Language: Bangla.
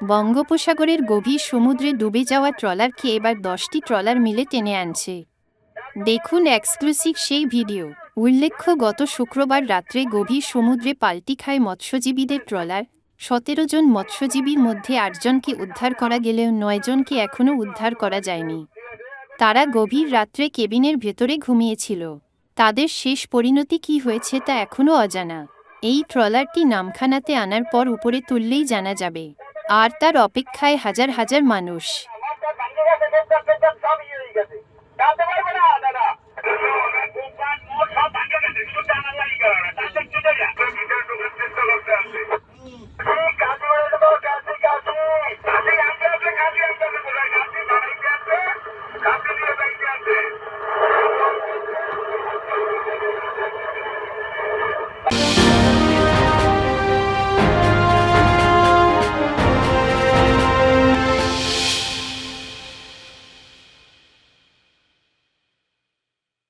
বঙ্গোপসাগরের গভীর সমুদ্রে ডুবে যাওয়া ট্রলারকে এবার দশটি ট্রলার মিলে টেনে আনছে। দেখুন এক্সক্লুসিভ সেই ভিডিও। উল্লেখ্য, গত শুক্রবার রাত্রে গভীর সমুদ্রে পাল্টি খায় মৎস্যজীবীদের ট্রলার। সতেরো জন মৎস্যজীবীর মধ্যে আটজনকে উদ্ধার করা গেলেও নয়জনকে এখনও উদ্ধার করা যায়নি। তারা গভীর রাত্রে কেবিনের ভেতরে ঘুমিয়েছিল। তাদের শেষ পরিণতি কি হয়েছে তা এখনও অজানা। এই ট্রলারটি নামখানাতে আনার পর উপরে তুললেই জানা যাবে। আর তার অপেক্ষায় হাজার হাজার মানুষ